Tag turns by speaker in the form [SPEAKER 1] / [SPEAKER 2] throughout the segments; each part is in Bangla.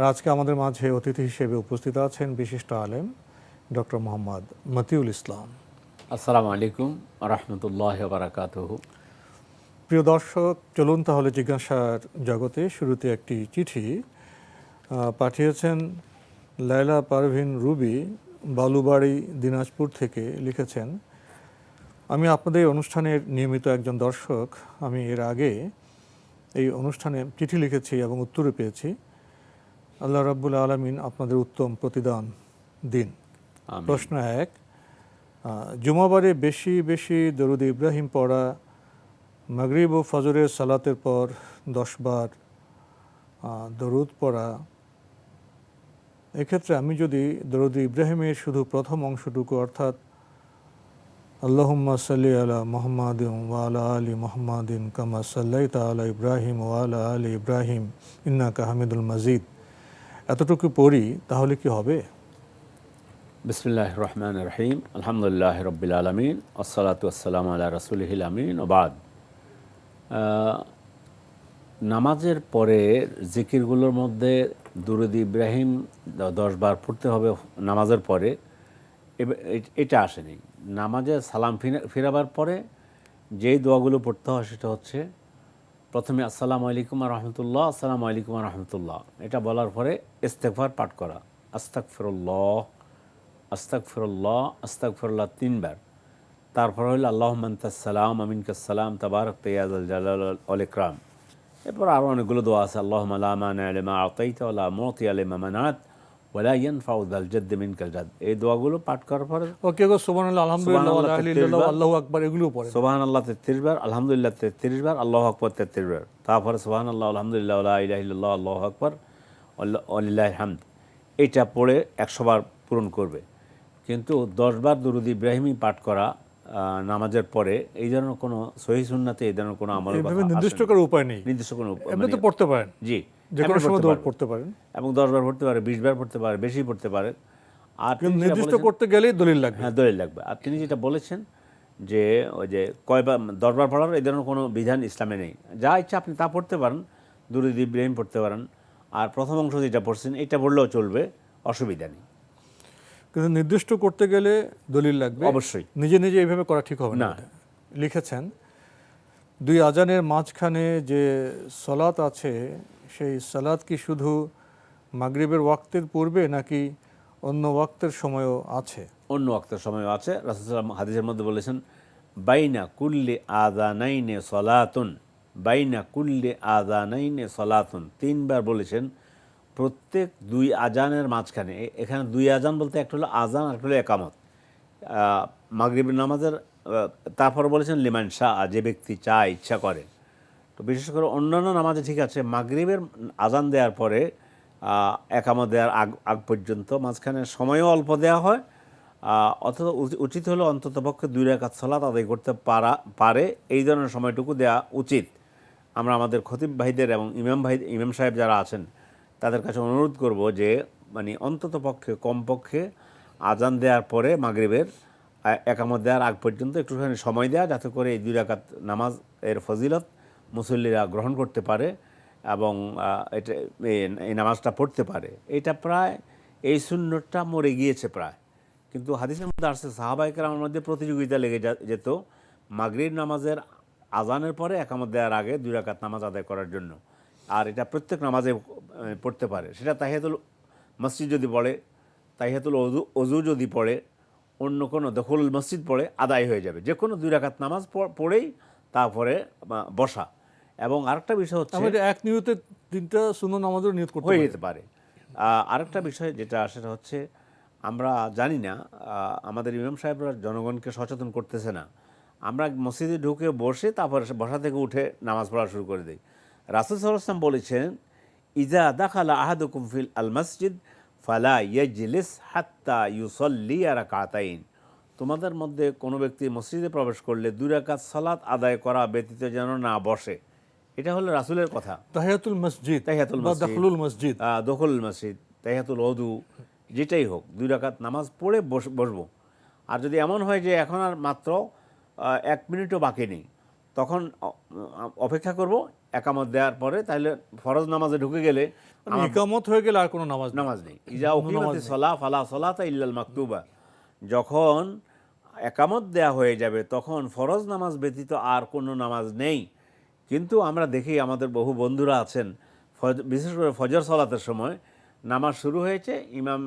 [SPEAKER 1] আর আজকে আমাদের মাঝে অতিথি হিসেবে উপস্থিত আছেন বিশিষ্ট আলেম ডক্টর মোহাম্মদ মতিউল ইসলাম।
[SPEAKER 2] আসসালামু আলাইকুম রহমতুল্লাহ বারাকাত
[SPEAKER 1] প্রিয় দর্শক চলুন তাহলে জিজ্ঞাসার জগতে শুরুতে একটি চিঠি পাঠিয়েছেন লায়লা পারভিন রুবি বালুবাড়ি দিনাজপুর থেকে লিখেছেন আমি আপনাদের অনুষ্ঠানের নিয়মিত একজন দর্শক। আমি এর আগে এই অনুষ্ঠানে চিঠি লিখেছি এবং উত্তরে পেয়েছি। আল্লাহ রাব্বুল আলমিন আপনাদের উত্তম প্রতিদান দিন। প্রশ্ন এক জুমাবারে বেশি বেশি দরুদ ইব্রাহিম পড়া মাগরিব ও ফজরের সালাতের পর দশবার দরুদ পড়া। এক্ষেত্রে আমি যদি দরুদ ইব্রাহিমের শুধু প্রথম অংশটুকু অর্থাৎ আল্লাহম্মা সাল্লি আলা মোহাম্মদিন ওয়ালা আলী মোহাম্মদিন কামা সাল্লাই তালা ইব্রাহিম ওয়ালা আলী ইব্রাহিম ইন্নাকা হামিদুল মাজিদ। এতটুকু পড়ি, তাহলে কি হবে?
[SPEAKER 2] বিসমিল্লাহ রহমান রহিম আলহামদুলিল্লাহ রবিল আলমিন আসসালাতু আসসালাম আল্লাহ রসুলহিল আমিন ওবাদ নামাজের পরে জিকিরগুলোর মধ্যে দুরুদ ইব্রাহিম দশবার পড়তে হবে নামাজের পরে। এটা আসেনি। নামাজে সালাম ফিরা- ফিরাবার পরে যেই দোয়াগুলো পড়তে হয় সেটা হচ্ছে প্রথমে আসসালামু আলাইকুম রহমতুল্লাহ, আসসালামু আলাইকুম রহমতুল্লাহ। এটা বলার পরে ইস্তেকফার পাঠ করা। আস্তাক ফিরুল্লাহ আস্তাক ফিরুল্লাহ আস্তাক ফিরুল্লাহ তিনবার তারপর হইল আল্লাহ মান্তাসালাম আমিনকাসালাম তাবারক তৈয়াজ আল ইকরাম। এরপর আরও অনেকগুলো দোয়া আছে। আল্লাহ মালামান আলিমা আতাইতা আল্লাহ মতি আলিমা মানাত। ওলা ইয়ান ফাউদাল জদ্দ মিনকাল জাদ এই দোয়াগুলো পাঠ করার পরে
[SPEAKER 1] ও সুবান আলহামদুলিল্লাহ
[SPEAKER 2] সুবহানাল্লাহ,
[SPEAKER 1] আল্লাহ
[SPEAKER 2] বার।
[SPEAKER 1] আকবার এগুলো পড়ে।
[SPEAKER 2] সোবাহান আল্লাহ তেত্রিশ বার আলহামদুলিল্লাহ তেত্রিশ বার আল্লাহ আকবর তেত্রিশ বার। তারপরে সোবাহান আল্লাহ আলহামদুলিল্লাহ ইলাহিল্লাহ আল্লাহ আকবর আল্লাহ হামদ। এটা পড়ে একশো বার পূরণ করবে। কিন্তু দশবার দুরুদ ইব্রাহিমী পাঠ করা আহ, নামাজের পরে এই ধরনের কোনো সহি সুন্নাতে এই ধরনের কোনো আমল
[SPEAKER 1] নির্দিষ্ট করার উপায় নেই।
[SPEAKER 2] নির্দিষ্ট কোনো উপ-
[SPEAKER 1] এমনি তো
[SPEAKER 2] মানে-
[SPEAKER 1] পড়তে পারেন।
[SPEAKER 2] জি।
[SPEAKER 1] যে কোনো সময় দৌড়। পড়তে পারেন।
[SPEAKER 2] এবং দশবার পড়তে পারে বিশ বার পড়তে পারে বেশি পড়তে পারে। আর
[SPEAKER 1] নির্দিষ্ট করতে গেলেই দলিল লাগবে।
[SPEAKER 2] হ্যাঁ দলিল লাগবে। আর তিনি যেটা বলেছেন যে ওই যে কয়বার দরবার পড়ার এই ধরনের কোনো বিধান ইসলামে নেই। যা ইচ্ছা আপনি তা পড়তে পারেন। দুরুদ ইব্রাহিম পড়তে পারেন। আর প্রথম অংশ যেটা পড়ছেন এটা পড়লেও চলবে অসুবিধা নেই।
[SPEAKER 1] কিন্তু নির্দিষ্ট করতে গেলে দলিল লাগবে।
[SPEAKER 2] অবশ্যই।
[SPEAKER 1] নিজে নিজে এইভাবে করা ঠিক হবে না।
[SPEAKER 2] না।
[SPEAKER 1] লিখেছেন দুই আজানের মাঝখানে যে সলাত আছে সেই সালাত কি শুধু মাগরিবের ওয়াক্তের পূর্বে নাকি অন্য ওয়াক্তের সময়ও আছে?
[SPEAKER 2] অন্য ওয়াক্তের সময় আছে। রাসুলাম হাদিসের মধ্যে বলেছেন, বাইনা কুল্লি আদানাইনে সলাতুন, বাইনা কুল্লি আদানাইনে সলাতুন। তিনবার বলেছেন, প্রত্যেক দুই আজানের মাঝখানে এখানে দুই আজান বলতে একটা হলো আজান আর একটা হলো একামত। মাগরিবের নামাজের তারপর বলেছেন, লিমান শাহ যে ব্যক্তি চা ইচ্ছা করে। তো বিশেষ করে অন্যান্য নামাজে ঠিক আছে, মাগরিবের আজান দেওয়ার পরে একামত দেওয়ার আগ আগ পর্যন্ত মাঝখানে সময়ও অল্প দেওয়া হয় অথচ উচিত হলো অন্তত পক্ষে দুই রেখাত সলাত আদায় করতে পারা, পারে। এই ধরনের সময়টুকু দেওয়া উচিত। আমরা আমাদের খতিব ভাইদের এবং ইমাম ভাই, ইমাম সাহেব যারা আছেন, তাদের কাছে অনুরোধ করব যে মানে অন্তত পক্ষে, কমপক্ষে আজান দেওয়ার পরে মাগরিবের একামত দেওয়ার আগ পর্যন্ত একটুখানি সময় দেওয়া, যাতে করে এই দুই রাকাত নামাজ এর ফজিলত মুসল্লিরা গ্রহণ করতে পারে এবং এটা এই- নামাজটা পড়তে পারে। এটা প্রায়, এই শূন্যটা মরে গিয়েছে প্রায়। কিন্তু হাদিসের মধ্যে আসছে সাহাবাহিকের আমার মধ্যে প্রতিযোগিতা লেগে যেত মাগরিব নামাজের আজানের পরে একামত দেওয়ার আগে দুই রাকাত নামাজ আদায় করার জন্য। আর এটা প্রত্যেক নামাজে পড়তে পারে। সেটা তাহিয়াতুল মসজিদ যদি পড়ে, তাহিয়াতুল অজু অজু যদি পড়ে, অন্য কোনো দখল মসজিদ পড়ে, আদায় হয়ে যাবে। যে কোনো দুই রাকাত নামাজ পড়েই তারপরে বসা। এবং আরেকটা বিষয় হচ্ছে
[SPEAKER 1] আমরা এক নিয়তে তিনটা শূন্য নামাজের নিয়ত করতে
[SPEAKER 2] হয়ে
[SPEAKER 1] পারি।
[SPEAKER 2] যেতে পারে। আরেকটা বিষয় যেটা সেটা হচ্ছে আমরা জানি না আমাদের ইমাম সাহেবরা জনগণকে সচেতন করতেছে না। আমরা মসজিদে ঢুকে বসে তারপরে বসা থেকে উঠে নামাজ পড়া শুরু করে দিই। রাসুল সাল্লাম বলেছেন ইজা দাখালা আহাদুকুম ফিল আল মসজিদ ফালা ইয়াজলিস হাত্তা ইউসল্লি আর কাতাইন তোমাদের মধ্যে কোনো ব্যক্তি মসজিদে প্রবেশ করলে দুই রাকাত সালাত আদায় করা ব্যতীত যেন না বসে। এটা হলো রাসুলের কথা।
[SPEAKER 1] তাহিয়াতুল মসজিদ
[SPEAKER 2] তাহিয়াতুল মসজিদ।
[SPEAKER 1] দাখলুল মসজিদ।
[SPEAKER 2] আহ, দখল মসজিদ তাহিয়াতুল অদু যেটাই হোক দুই রাকাত নামাজ পড়ে বস- বসবো। আর যদি এমন হয় যে এখন আর মাত্র এক মিনিটও বাকি নেই তখন অপেক্ষা করব একামত দেওয়ার পরে তাহলে ফরজ নামাজে ঢুকে গেলে
[SPEAKER 1] মানে ইকামত হয়ে গেলে আর কোনো নামাজ
[SPEAKER 2] নামাজ নেই। ইজা উকিমাতি সলা ফালা সলাতা ইল্লাল মাকতুবা। যখন একামত দেয়া হয়ে যাবে তখন ফরজ নামাজ ব্যতীত আর কোনো নামাজ নেই। কিন্তু আমরা দেখি আমাদের বহু বন্ধুরা আছেন। বিশেষ করে ফজর সলাতের সময় নামাজ শুরু হয়েছে ইমাম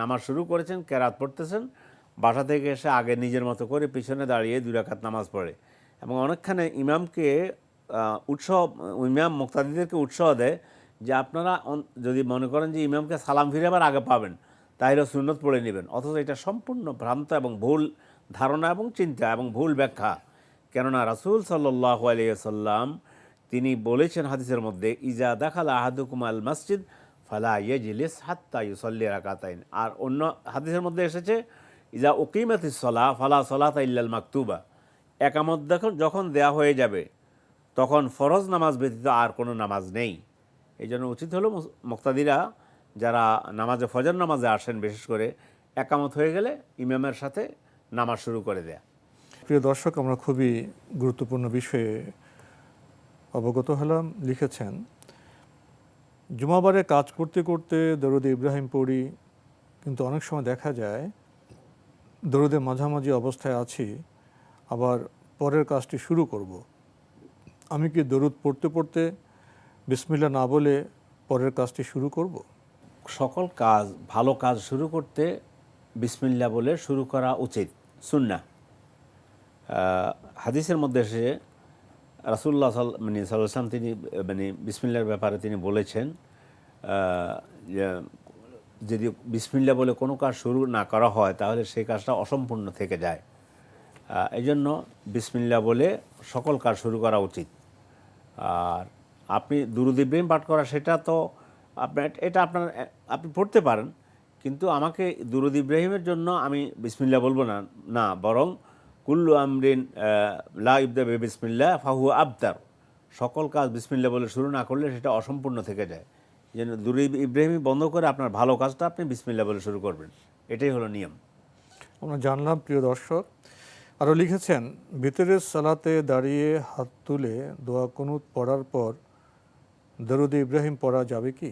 [SPEAKER 2] নামাজ শুরু করেছেন কেরাত পড়তেছেন বাসা থেকে এসে আগে নিজের মতো করে পিছনে দাঁড়িয়ে দুই রাকাত নামাজ পড়ে। এবং অনেকখানে ইমামকে আহ, উৎসাহ ইমাম মুক্তাদিদেরকে উৎসাহ দেয় যে আপনারা যদি মনে করেন যে ইমামকে সালাম ফিরে আবার আগে পাবেন তাহলে সুন্নত পড়ে নেবেন। অথচ এটা সম্পূর্ণ ভ্রান্ত এবং ভুল ধারণা এবং চিন্তা এবং ভুল ব্যাখ্যা। কেননা রাসূল সাল্লাহ আলিয়াল্লাম তিনি বলেছেন হাদিসের মধ্যে, ইজা দেখালা আহাদুকুম আল মসজিদ, ফালা ইয়েজিলিস হাত্তা ইউসল্লি রাকাতাইন। আর অন্য হাদিসের মধ্যে এসেছে, ইজা উকিমাতিস সলা, ফালা সলাত ইল্লাল মাকতুবা। একামত দেখুন, যখন দেয়া হয়ে যাবে, তখন ফরজ নামাজ ব্যতীত আর কোনো নামাজ নেই। এই জন্য উচিত হলো মুক্তাদিরা যারা নামাজে, ফজর নামাজে আসেন, বিশেষ করে একামত হয়ে গেলে ইমামের সাথে নামাজ শুরু করে দেয়া।
[SPEAKER 1] প্রিয় দর্শক, আমরা খুবই গুরুত্বপূর্ণ বিষয়ে অবগত হলাম লিখেছেন, জুমাবারে কাজ করতে করতে দরুদ ইব্রাহিম পড়ি, কিন্তু অনেক সময় দেখা যায় দরুদে মাঝামাঝি অবস্থায় আছি, আবার পরের কাজটি শুরু করব। আমি কি দরুদ পড়তে পড়তে বিসমিল্লা না বলে পরের কাজটি শুরু করব।
[SPEAKER 2] সকল কাজ, ভালো কাজ শুরু করতে বিসমিল্লা বলে শুরু করা উচিত সুন্না হাদিসের মধ্যে এসে রাসুল্লাহ সাল মানে সাল্লাম তিনি মানে বিসমিল্লার ব্যাপারে তিনি বলেছেন যদি বিসমিল্লা বলে কোনো কাজ শুরু না করা হয়, তাহলে সেই কাজটা অসম্পূর্ণ থেকে যায়। এই জন্য বিসমিল্লা বলে সকল কাজ শুরু করা উচিত। আর আপনি দুরুদ ইব্রাহিম পাঠ করা, সেটা তো আপনার, এটা আপনার, আপনি পড়তে পারেন, কিন্তু আমাকে দুরুদ ইব্রাহিমের জন্য আমি বিসমিল্লা বলব না না, বরং কুল্লু আমরিন লা ইবদা বে বিসমিল্লা ফাহু আবদার। সকল কাজ বিসমিল্লা বলে শুরু না করলে সেটা অসম্পূর্ণ থেকে যায়। জন্য দুরুদ ইব্রাহিমি বন্ধ করে আপনার ভালো কাজটা আপনি বিসমিল্লা বলে শুরু করবেন। এটাই হলো নিয়ম।
[SPEAKER 1] আমরা জানলাম প্রিয় দর্শক আরও লিখেছেন ভিতরের সালাতে দাঁড়িয়ে হাত তুলে দোয়া কুনুত পড়ার পর দরুদ ইব্রাহিম পড়া যাবে কি?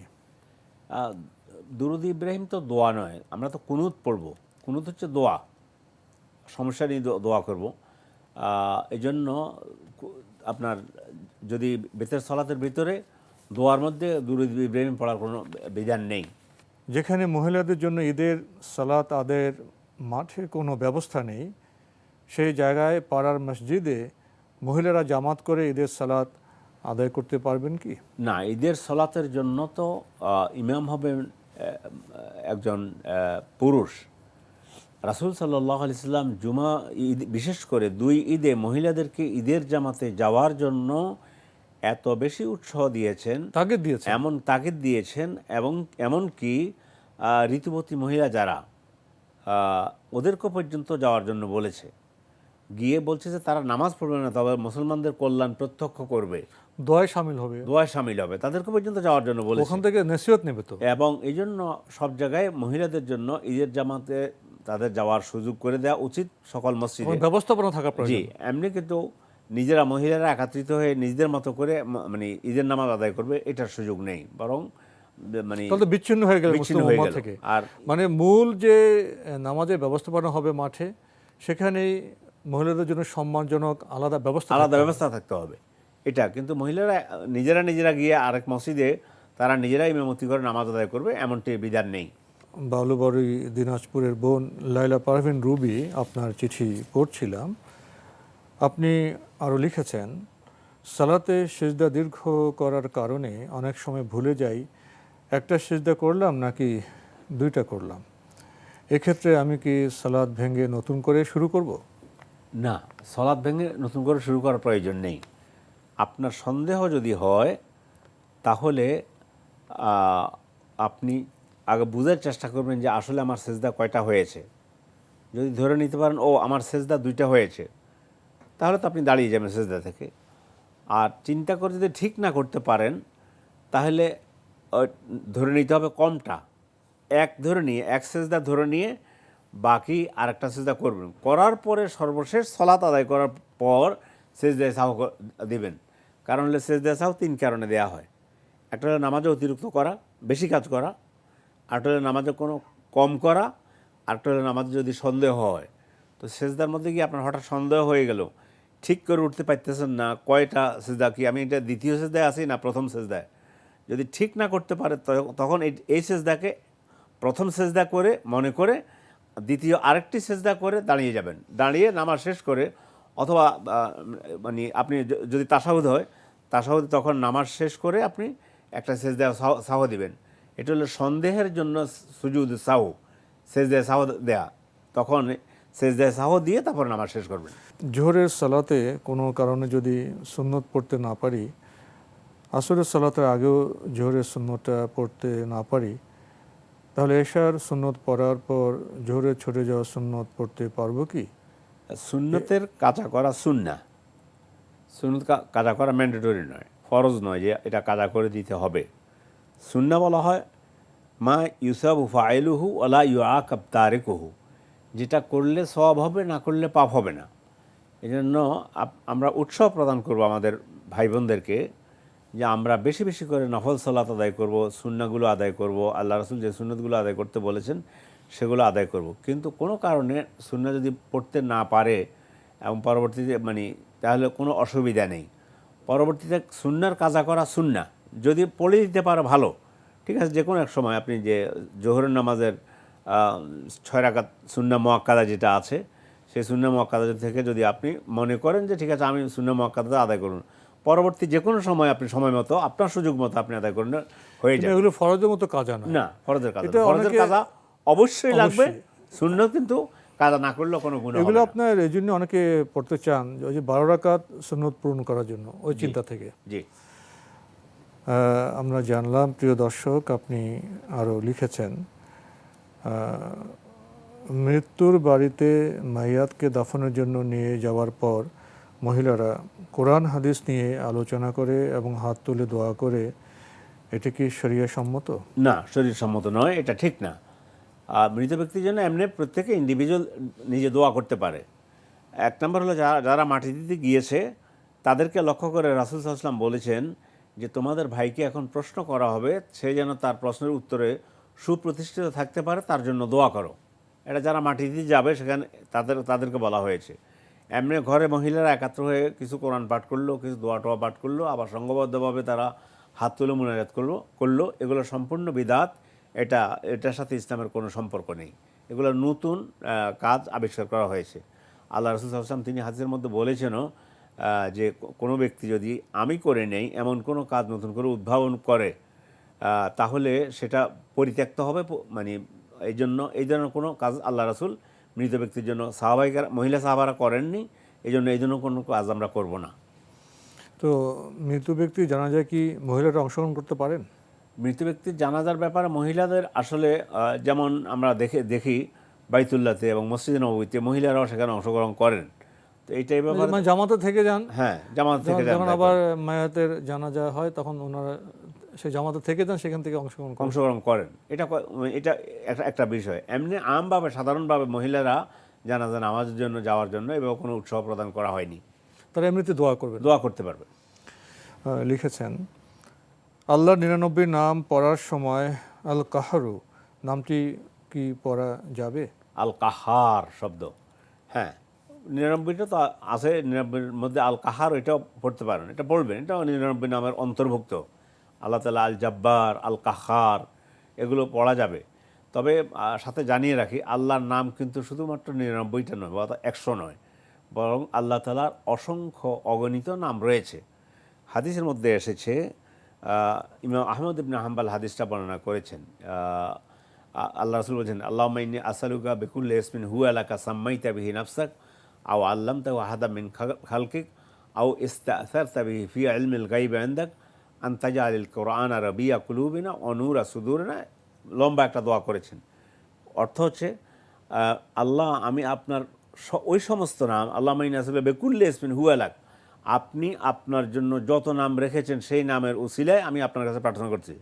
[SPEAKER 2] দুরুদ ইব্রাহিম তো দোয়া নয় আমরা তো কুনুত পড়ব। কুনুত হচ্ছে দোয়া। সমস্যা নিয়ে দোয়া করব। এই জন্য আপনার যদি বেতের সলাতের ভিতরে দোয়ার মধ্যে দুরুদ ইব্রাহিম পড়ার কোনো বিধান নেই।
[SPEAKER 1] যেখানে মহিলাদের জন্য ঈদের সালাত আদের মাঠে কোনো ব্যবস্থা নেই সেই জায়গায় পাড়ার মসজিদে মহিলারা জামাত করে ঈদের সালাত আদায় করতে পারবেন কি?
[SPEAKER 2] না ঈদের সলাতের জন্য তো ইমাম হবেন একজন পুরুষ। রাসুল সাল্লাহ আলিয়াল্লাম জুমা ঈদ বিশেষ করে দুই ঈদে মহিলাদেরকে ঈদের জামাতে যাওয়ার জন্য এত বেশি উৎসাহ দিয়েছেন
[SPEAKER 1] তাগিদ দিয়েছেন।
[SPEAKER 2] এমন তাগিদ দিয়েছেন এবং এমনকি ঋতুবতী মহিলা যারা ওদেরকে পর্যন্ত যাওয়ার জন্য বলেছে। গিয়ে বলছে যে তারা নামাজ পড়বে না তবে মুসলমানদের কল্যাণ প্রত্যক্ষ করবে।
[SPEAKER 1] দোয়ায় সামিল হবে।
[SPEAKER 2] দোয়ায় সামিল হবে। তাদেরকে পর্যন্ত যাওয়ার জন্য বলে
[SPEAKER 1] ওখান থেকে নসিহত নেবে তো।
[SPEAKER 2] এবং এই জন্য সব জায়গায় মহিলাদের জন্য ঈদের জামাতে তাদের যাওয়ার সুযোগ করে দেওয়া উচিত সকল মসজিদে।
[SPEAKER 1] ব্যবস্থাপনা থাকা
[SPEAKER 2] জি এমনি কিন্তু নিজেরা মহিলারা একত্রিত হয়ে নিজেদের মতো করে মানে ঈদের নামাজ আদায় করবে এটার সুযোগ নেই। বরং মানে
[SPEAKER 1] তাহলে বিচ্ছিন্ন হয়ে গেল
[SPEAKER 2] বিচ্ছিন্ন হয়ে গেল।
[SPEAKER 1] থেকে।
[SPEAKER 2] আর
[SPEAKER 1] মানে মূল যে নামাজের ব্যবস্থাপনা হবে মাঠে সেখানেই মহিলাদের জন্য সম্মানজনক আলাদা ব্যবস্থা
[SPEAKER 2] আলাদা ব্যবস্থা থাকতে হবে। এটা কিন্তু মহিলারা নিজেরা নিজেরা গিয়ে আরেক মসজিদে তারা নিজেরাই ইমামতি করে নামাজ আদায় করবে এমনটি বিধান নেই।
[SPEAKER 1] বালুবাড়ি দিনাজপুরের বোন লাইলা পারভিন রুবি আপনার চিঠি পড়ছিলাম। আপনি আরও লিখেছেন, সালাতে সেজদা দীর্ঘ করার কারণে অনেক সময় ভুলে যাই, একটা সেজদা করলাম নাকি দুইটা করলাম। এক্ষেত্রে আমি কি সালাদ ভেঙে নতুন করে শুরু করব?
[SPEAKER 2] না সলাদ ভেঙে নতুন করে শুরু করার প্রয়োজন নেই। আপনার সন্দেহ যদি হয়, তাহলে আপনি আগে বুঝার চেষ্টা করবেন যে আসলে আমার সেজদা কয়টা হয়েছে। যদি ধরে নিতে পারেন, ও, আমার সেজদা দুইটা হয়েছে। তাহলে তো আপনি দাঁড়িয়ে যাবেন সেজদা থেকে। আর চিন্তা করে যদি ঠিক না করতে পারেন, তাহলে ধরে নিতে হবে কমটা। এক ধরে নিয়ে, এক সেজদা ধরে নিয়ে বাকি আরেকটা সেজদা করবেন। করার পরে সর্বশেষ সলাত আদায় করার পর সেজদায় সাহ দেবেন। কারণ হলে সেজদায় সাহ তিন কারণে দেওয়া হয়। একটা হলো নামাজে অতিরিক্ত করা, বেশি কাজ করা আরেকটা হলো নামাজে কোনো কম করা আরেকটা হলো নামাজে যদি সন্দেহ হয়, তো সেজদার মধ্যে কি আপনার হঠাৎ সন্দেহ হয়ে গেল, ঠিক করে উঠতে পারতেছেন না, কয়টা সেজদা কি? আমি এটা দ্বিতীয় সেজদায় আসি না প্রথম সেজদায়? যদি ঠিক না করতে পারে তখন এই এই সেজদাকে প্রথম সেজদা করে, মনে করে দ্বিতীয় আরেকটি সেজদা করে দাঁড়িয়ে যাবেন। দাঁড়িয়ে নামাজ শেষ করে, অথবা মানে আপনি যদি তাসাহুদ হয়, তাসাহুদ তখন নামাজ শেষ করে আপনি একটা সেজদা সাহ দিবেন। এটা হলো সন্দেহের জন্য সুজুদ সাহু সেজদায় সাহ দেয়া। তখন সেজদায় সাহ দিয়ে তারপর নামাজ শেষ করবেন।
[SPEAKER 1] জোহরের সালাতে কোনো কারণে যদি সুন্নত পড়তে না পারি আসরের সালাতের আগেও জোহরের সুন্নতটা পড়তে না পারি তাহলে এশার সুন্নত পড়ার পর জোহরের ছুটে যাওয়া সুন্নত পড়তে পারব কি?
[SPEAKER 2] সুন্নতের কাজা করা সুন্না। সুন্নত কাজা করা ম্যান্ডেটরি নয় ফরজ নয় যে এটা কাজা করে দিতে হবে। সুন্না বলা হয়, মা ইউসাবু ফাইলুহু ওলা ইউ আকাব তারেকুহু। যেটা করলে সব হবে, না করলে পাপ হবে না। এই জন্য আমরা উৎসাহ প্রদান করব আমাদের ভাই বোনদেরকে যে আমরা বেশি বেশি করে নফল সালাত আদায় করব, সুন্নাগুলো আদায় করব, আল্লাহ রসুল যে সুন্নতগুলো আদায় করতে বলেছেন, সেগুলো আদায় করব। কিন্তু কোনো কারণে সুন্না যদি পড়তে না পারে, এবং পরবর্তীতে মানে তাহলে কোনো অসুবিধা নেই। পরবর্তীতে সুন্নার কাজা করা সুন্না যদি পড়ে দিতে পারে ভালো ঠিক আছে? যে কোনো এক সময় আপনি যে জোহরের নামাজের ছয় রাকাত সুন্না মোয়াক্কাদা যেটা আছে সেই শূন্য মোয়াক্কাদা থেকে যদি আপনি মনে করেন যে ঠিক আছে আমি শূন্য মোয়াক্কাদা আদায় করুন পরবর্তী যে কোনো সময় আপনি সময় মতো আপনার সুযোগ মতো আপনি আদায় করুন হয়ে যাবে।
[SPEAKER 1] এগুলো ফরজের মতো কাজা না
[SPEAKER 2] না ফরজের কাজা ফরজের কাজা অবশ্যই লাগবে। শূন্য কিন্তু কাজা না করলেও কোনো গুণ
[SPEAKER 1] এগুলো আপনার এই জন্য অনেকে পড়তে চান যে ওই যে বারো রাকাত সুন্নত পূরণ করার জন্য ওই চিন্তা থেকে।
[SPEAKER 2] জি।
[SPEAKER 1] আমরা জানলাম, প্রিয় দর্শক, আপনি আরও লিখেছেন মৃত্যুর বাড়িতে মাইয়াতকে দাফনের জন্য নিয়ে যাওয়ার পর মহিলারা কোরআন, হাদিস নিয়ে আলোচনা করে এবং হাত তুলে দোয়া করে, এটা কি শরিয়া সম্মত
[SPEAKER 2] না শরীর সম্মত নয়, এটা ঠিক না। আর মৃত ব্যক্তির জন্য এমনি প্রত্যেকে ইন্ডিভিজুয়াল নিজে দোয়া করতে পারে। এক নম্বর হলো যারা যারা মাটি দিতে গিয়েছে, তাদেরকে লক্ষ্য করে রাসুল সাল্লাম বলেছেন যে তোমাদের ভাইকে এখন প্রশ্ন করা হবে, সে যেন তার প্রশ্নের উত্তরে সুপ্রতিষ্ঠিত থাকতে পারে, তার জন্য দোয়া করো। এটা যারা মাটি দিতে যাবে, সেখানে তাদের, তাদেরকে বলা হয়েছে। এমনি ঘরে মহিলারা একাত্র হয়ে কিছু কোরআন পাঠ করল, কিছু দোয়া টোয়া পাঠ করল, আবার সংঘবদ্ধভাবে তারা হাত তুলে মুনাজাত করল করল। এগুলো সম্পূর্ণ বিদাত। এটা, এটার সাথে ইসলামের কোনো সম্পর্ক নেই। এগুলো নতুন কাজ আবিষ্কার করা হয়েছে। আল্লাহ রসুল আসলাম তিনি হাজির মধ্যে বলেছেনও যে কোনো ব্যক্তি যদি আমি করে নেই এমন কোনো কাজ নতুন করে উদ্ভাবন করে তাহলে সেটা পরিত্যক্ত হবে মানে এই জন্য এই ধরনের কোনো কাজ আল্লাহ রাসুল মৃত ব্যক্তির জন্য সাহাবাহিকার মহিলা সাহাবারা করেননি এই জন্য এই জন্য কোনো কাজ আমরা করব না।
[SPEAKER 1] তো মৃত ব্যক্তি জানা যায় কি মহিলারা অংশগ্রহণ করতে পারেন?
[SPEAKER 2] মৃত ব্যক্তির জানাজার ব্যাপারে মহিলাদের আসলে যেমন আমরা দেখে দেখি বাইতুল্লাতে এবং মসজিদ নবীতে মহিলারাও সেখানে অংশগ্রহণ করেন। তো এইটাই ব্যাপারে
[SPEAKER 1] মানে জামাতে থেকে যান।
[SPEAKER 2] হ্যাঁ জামাত থেকে যান
[SPEAKER 1] যখন আবার মায়াতের জানাজা হয় তখন ওনারা সেই জামাতে থেকে যান সেখান থেকে অংশগ্রহণ করেন।
[SPEAKER 2] অংশগ্রহণ করেন। এটা এটা একটা একটা বিষয়। এমনি আমভাবে সাধারণভাবে মহিলারা জানাজা নামাজের জন্য যাওয়ার জন্য এভাবে কোনো উৎসাহ প্রদান করা হয়নি।
[SPEAKER 1] তারা এমনিতে দোয়া করবেন।
[SPEAKER 2] দোয়া করতে পারবে।
[SPEAKER 1] লিখেছেন আল্লাহর নিরানব্বই নাম পড়ার সময় আল কাহারু নামটি কি পড়া যাবে?
[SPEAKER 2] আল কাহার শব্দ। হ্যাঁ নিরানব্বইটা তো আছে, নিরানব্বইয়ের মধ্যে আল কাহার এটাও পড়তে পারেন, এটা পড়বেন, এটাও নিরানব্বই নামের অন্তর্ভুক্ত। আল্লাহ তালা আল জাব্বার আল কাহার এগুলো পড়া যাবে। তবে সাথে জানিয়ে রাখি, আল্লাহর নাম কিন্তু শুধুমাত্র নিরানব্বইটা নয় বা একশো নয়, বরং আল্লাহ তালার অসংখ্য অগণিত নাম রয়েছে। হাদিসের মধ্যে এসেছে ইমাম আহমদ ইবনে হাম্বাল হাদিসটা বর্ণনা করেছেন আল্লাহ রসুল বলছেন আল্লাহ মাইনি আসালুকা বেকুল্লে ইসমিন হু আলাকা সাম্মাইতা বিহি নাফসাক আও আল্লাম তাও আহাদা মিন খাল- খালকিক আও ইস্তাসারতা বিহি ফি ইলমিল গাইব আন্দাক আন তাজালিল কোরআন রবিয়া কুলুবিনা অনুরা সুদুরনা লম্বা একটা দোয়া করেছেন। অর্থ হচ্ছে আল্লাহ আমি আপনার ওই সমস্ত নাম, আল্লাহ মাইন আসলে বেকুল্লে ইসমিন হুয়ালাক আপনি আপনার জন্য যত নাম রেখেছেন সেই নামের উসিলায় আমি আপনার কাছে প্রার্থনা করছি।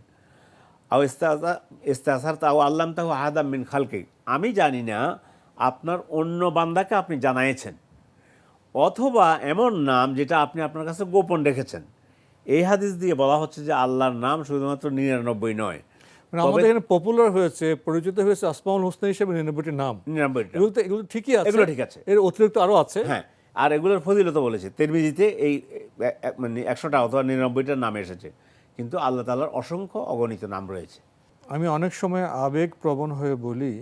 [SPEAKER 2] আও ইস্তাসার তাও আল্লাম তাহু আহাদাম মিন খালকে। আমি জানি না আপনার অন্য বান্দাকে আপনি জানাইছেন। অথবা এমন নাম যেটা আপনি আপনার কাছে গোপন রেখেছেন। এই হাদিস দিয়ে বলা হচ্ছে যে আল্লাহর নাম শুধুমাত্র নিরানব্বই নয়।
[SPEAKER 1] মানে আমাদের এখানে পপুলার হয়েছে পরিচিত হয়েছে আসমাউল হোসেন হিসেবে নিরানব্বইটি নাম।
[SPEAKER 2] নিরানব্বইটা
[SPEAKER 1] এগুলো তো এগুলো ঠিকই আছে।
[SPEAKER 2] এগুলো ঠিক আছে।
[SPEAKER 1] এর অতিরিক্ত আরও আছে।
[SPEAKER 2] হ্যাঁ আর এগুলোর ফজিলত বলেছে। তেরমিজিতে এই মানে একশোটা অথবা নিরানব্বইটার নাম এসেছে। কিন্তু আল্লাহ তালার অসংখ্য অগণিত নাম রয়েছে।
[SPEAKER 1] আমি অনেক সময় আবেগ প্রবণ হয়ে বলি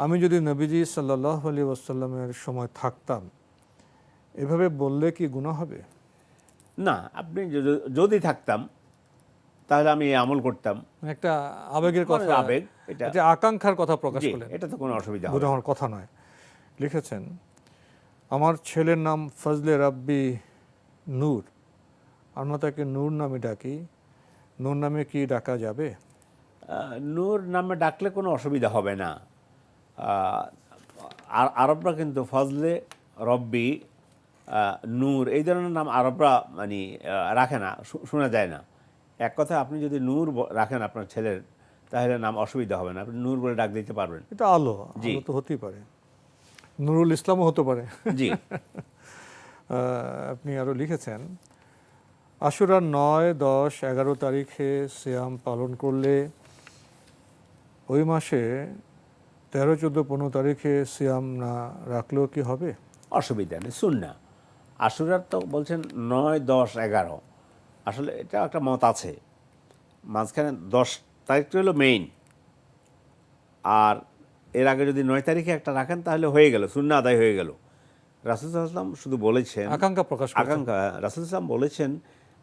[SPEAKER 1] আমি যদি নবীজি সাল্লাহ আলী ওয়াসাল্লামের সময় থাকতাম এভাবে বললে কি গুণা হবে?
[SPEAKER 2] না আপনি যদি- থাকতাম তাহলে আমি এই আমল করতাম।
[SPEAKER 1] একটা আবেগের কথা
[SPEAKER 2] মানে আবেগ, এটা-
[SPEAKER 1] আকাঙ্ক্ষার কথা প্রকাশ করলেন।
[SPEAKER 2] এটা তো কোনো অসুবিধা
[SPEAKER 1] আমার কথা নয়। লিখেছেন আমার ছেলের নাম ফজলে রাব্বি নূর। আমরা তাকে নূর নামে ডাকি। নূর নামে কি ডাকা যাবে?
[SPEAKER 2] নূর নামে ডাকলে কোনো অসুবিধা হবে না। আরবরা কিন্তু ফজলে রব্বি নূর এই ধরনের নাম আরবরা মানে রাখে না শোনা যায় না। এক কথায় আপনি যদি নূর রাখেন আপনার ছেলের তাহলে নাম অসুবিধা হবে না আপনি নূর বলে ডাক দিতে পারবেন।
[SPEAKER 1] এটা আলো
[SPEAKER 2] জি।
[SPEAKER 1] তো হতেই পারে। নুরুল ইসলামও হতে পারে।
[SPEAKER 2] জি।
[SPEAKER 1] আপনি আরও লিখেছেন আশুরার নয় দশ এগারো তারিখে সিয়াম পালন করলে ওই মাসে তেরো চোদ্দ পনেরো তারিখে সিয়াম না রাখলেও কি হবে?
[SPEAKER 2] অসুবিধা নেই শুন না। আশুরার তো বলছেন নয় দশ এগারো আসলে এটা একটা মত আছে। মাঝখানে দশ তারিখটা হলো মেইন আর এর আগে যদি নয় তারিখে একটা রাখেন তাহলে হয়ে গেল শূন্য আদায় হয়ে গেল। রাসুল ইসলাম শুধু বলেছেন
[SPEAKER 1] আকাঙ্ক্ষা প্রকাশ
[SPEAKER 2] আকাঙ্ক্ষা রাসুল ইসলাম বলেছেন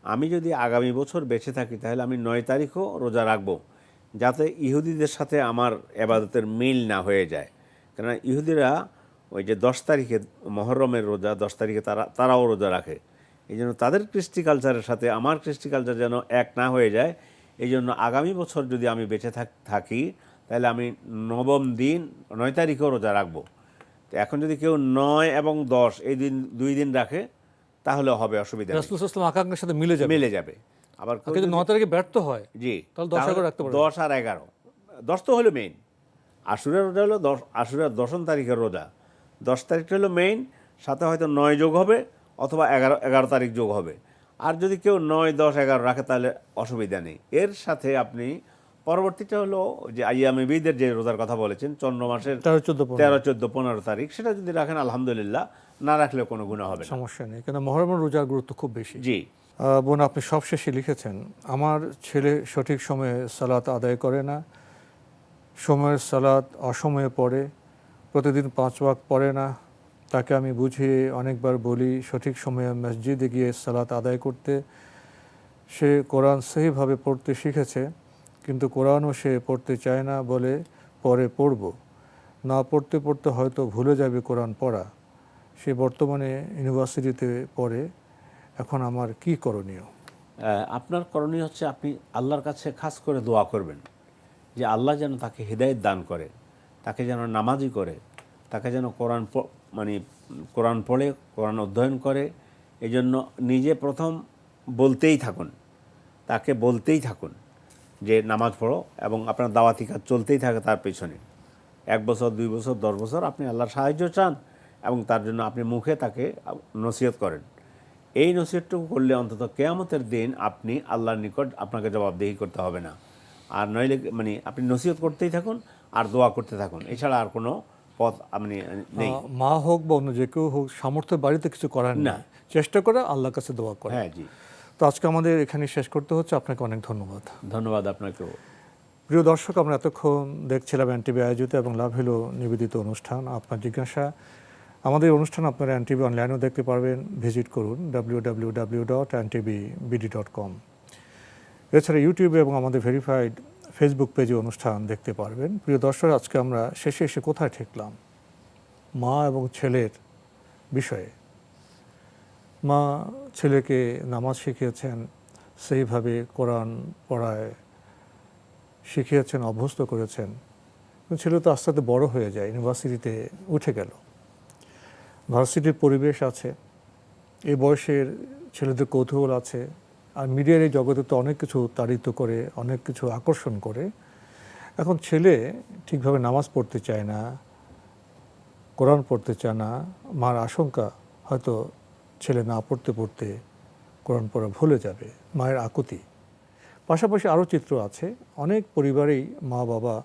[SPEAKER 2] আমি যদি আগামী বছর বেঁচে থাকি তাহলে আমি নয় তারিখও রোজা রাখব। যাতে ইহুদিদের সাথে আমার এবাদতের মিল না হয়ে যায়। কেননা ইহুদিরা ওই যে দশ তারিখে মহরমের রোজা দশ তারিখে তারা তারাও রোজা রাখে। এই জন্য তাদের কৃষ্টি কালচারের সাথে আমার কৃষ্টি কালচার যেন এক না হয়ে যায় এই জন্য আগামী বছর যদি আমি বেঁচে থাক থাকি তাহলে আমি নবম দিন নয় তারিখেও রোজা রাখব। তো এখন যদি কেউ নয় এবং দশ এই দিন দুই দিন রাখে তাহলে হবে অসুবিধা।
[SPEAKER 1] রাসুল আকাঙ্ক্ষার সাথে মিলে যাবে।
[SPEAKER 2] মিলে যাবে। আবার
[SPEAKER 1] কিন্তু নয় তারিখে ব্যর্থ হয়
[SPEAKER 2] জি
[SPEAKER 1] তাহলে দশ এগারো রাখতে পারবে।
[SPEAKER 2] দশ আর এগারো। দশ তো হলো মেইন আশুরের রোজা হলো দশ আশুরের দশম তারিখের রোজা। দশ তারিখটা হলো মেইন সাথে হয়তো নয় যোগ হবে অথবা এগারো এগারো তারিখ যোগ হবে। আর যদি কেউ নয় দশ এগারো রাখে তাহলে অসুবিধা নেই। এর সাথে আপনি পরবর্তীটা হলো যে আইয়ামে বিদের যে রোজার কথা বলেছেন চন্দ্র মাসের
[SPEAKER 1] তেরো চোদ্দ
[SPEAKER 2] তেরো চোদ্দ পনেরো তারিখ সেটা যদি রাখেন আলহামদুলিল্লাহ না রাখলেও কোনো গুণা হবে
[SPEAKER 1] সমস্যা নেই। কেন মহরমের রোজার গুরুত্ব খুব বেশি।
[SPEAKER 2] জি।
[SPEAKER 1] বোন, আপনি সবশেষে লিখেছেন, আমার ছেলে সঠিক সময়ে সালাত আদায় করে না, সময়ের সালাত অসময়ে পড়ে, প্রতিদিন পাঁচ ওয়াক্ত পড়ে না। তাকে আমি বুঝিয়ে অনেকবার বলি, সঠিক সময়ে মসজিদে গিয়ে সালাত আদায় করতে। সে কোরআন সেইভাবে পড়তে শিখেছে, কিন্তু কোরআনও সে পড়তে চায় না বলে পরে পড়ব। না পড়তে পড়তে হয়তো ভুলে যাবে কোরআন পড়া। সে বর্তমানে ইউনিভার্সিটিতে পড়ে। এখন আমার কি করণীয়?
[SPEAKER 2] আপনার করণীয় হচ্ছে আপনি আল্লাহর কাছে খাস করে দোয়া করবেন যে আল্লাহ যেন তাকে হৃদায়ত দান করে, তাকে যেন নামাজি করে, তাকে যেন কোরআন মানে কোরআন পড়ে, কোরআন অধ্যয়ন করে এই জন্য নিজে প্রথম বলতেই থাকুন, তাকে বলতেই থাকুন যে নামাজ পড়ো এবং আপনার দাওয়াতি কাজ চলতেই থাকে তার পেছনে। এক বছর, দুই বছর, দশ বছর আপনি আল্লাহর সাহায্য চান এবং তার জন্য আপনি মুখে তাকে নসিহত করেন। এই নসিহতটুকু করলে অন্তত কেয়ামতের দিন আপনি আল্লাহর নিকট আপনাকে জবাবদেহি করতে হবে না। আর নইলে মানে আপনি নসিহত করতেই থাকুন আর দোয়া করতে থাকুন। এছাড়া আর কোনো পথ আপনি নেই।
[SPEAKER 1] মা হোক বা অন্য যে কেউ হোক সামর্থ্যের বাড়িতে কিছু করার
[SPEAKER 2] না।
[SPEAKER 1] না। চেষ্টা করে আল্লাহর কাছে দোয়া করে
[SPEAKER 2] হ্যাঁ জি।
[SPEAKER 1] তো আজকে আমাদের এখানে শেষ করতে হচ্ছে। আপনাকে অনেক ধন্যবাদ।
[SPEAKER 2] ধন্যবাদ আপনাকেও।
[SPEAKER 1] প্রিয় দর্শক আমরা এতক্ষণ দেখছিলাম এনটিভি আয়োজিত এবং লাভ হলো নিবেদিত অনুষ্ঠান। আপনার জিজ্ঞাসা আমাদের অনুষ্ঠান আপনারা এনটিভি অনলাইনেও দেখতে পারবেন। ভিজিট করুন W W W dot NTV BD dot com এছাড়া ইউটিউবে এবং আমাদের ভেরিফাইড ফেসবুক পেজে অনুষ্ঠান দেখতে পারবেন। প্রিয় দর্শক, আজকে আমরা শেষে এসে কোথায় ঠেকলাম? মা এবং ছেলের বিষয়ে। মা ছেলেকে নামাজ শিখিয়েছেন, সেইভাবে কোরআন পড়ায় শিখিয়েছেন, অভ্যস্ত করেছেন। ছেলে তো আস্তে আস্তে বড় হয়ে যায়, ইউনিভার্সিটিতে উঠে গেল। ভার্সিটির পরিবেশ আছে এই বয়সের ছেলেদের কৌতূহল আছে, আর মিডিয়ার এই জগতে তো অনেক কিছু তাড়িত করে, অনেক কিছু আকর্ষণ করে। এখন ছেলে ঠিকভাবে নামাজ পড়তে চায় না, কোরআন পড়তে চায় না, মার আশঙ্কা হয়তো ছেলে না পড়তে পড়তে কোরআন পড়া ভুলে যাবে, মায়ের আকুতি। পাশাপাশি আরও চিত্র আছে, অনেক পরিবারেই মা বাবা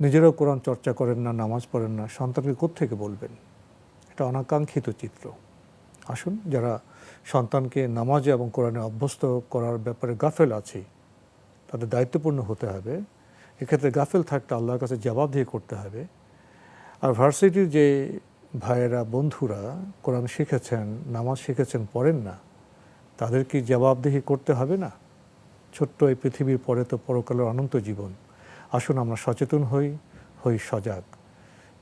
[SPEAKER 1] নিজেরাও কোরআন চর্চা করেন না, নামাজ পড়েন না, সন্তানকে কোত্থেকে বলবেন? এটা অনাকাঙ্ক্ষিত চিত্র। আসুন, যারা সন্তানকে নামাজে এবং কোরআনে অভ্যস্ত করার ব্যাপারে গাফেল আছি, তাদের দায়িত্বপূর্ণ হতে হবে। এক্ষেত্রে গাফেল থাকতে আল্লাহর কাছে জবাবদিহি করতে হবে। আর ভার্সিটির যে ভাইয়েরা, বন্ধুরা কোরআন শিখেছেন, নামাজ শিখেছেন, পড়েন না, তাদের কি জবাবদিহি করতে হবে না? ছোট্ট এই পৃথিবীর পরে তো পরকালের অনন্ত জীবন। আসুন আমরা সচেতন হই হই সজাগ।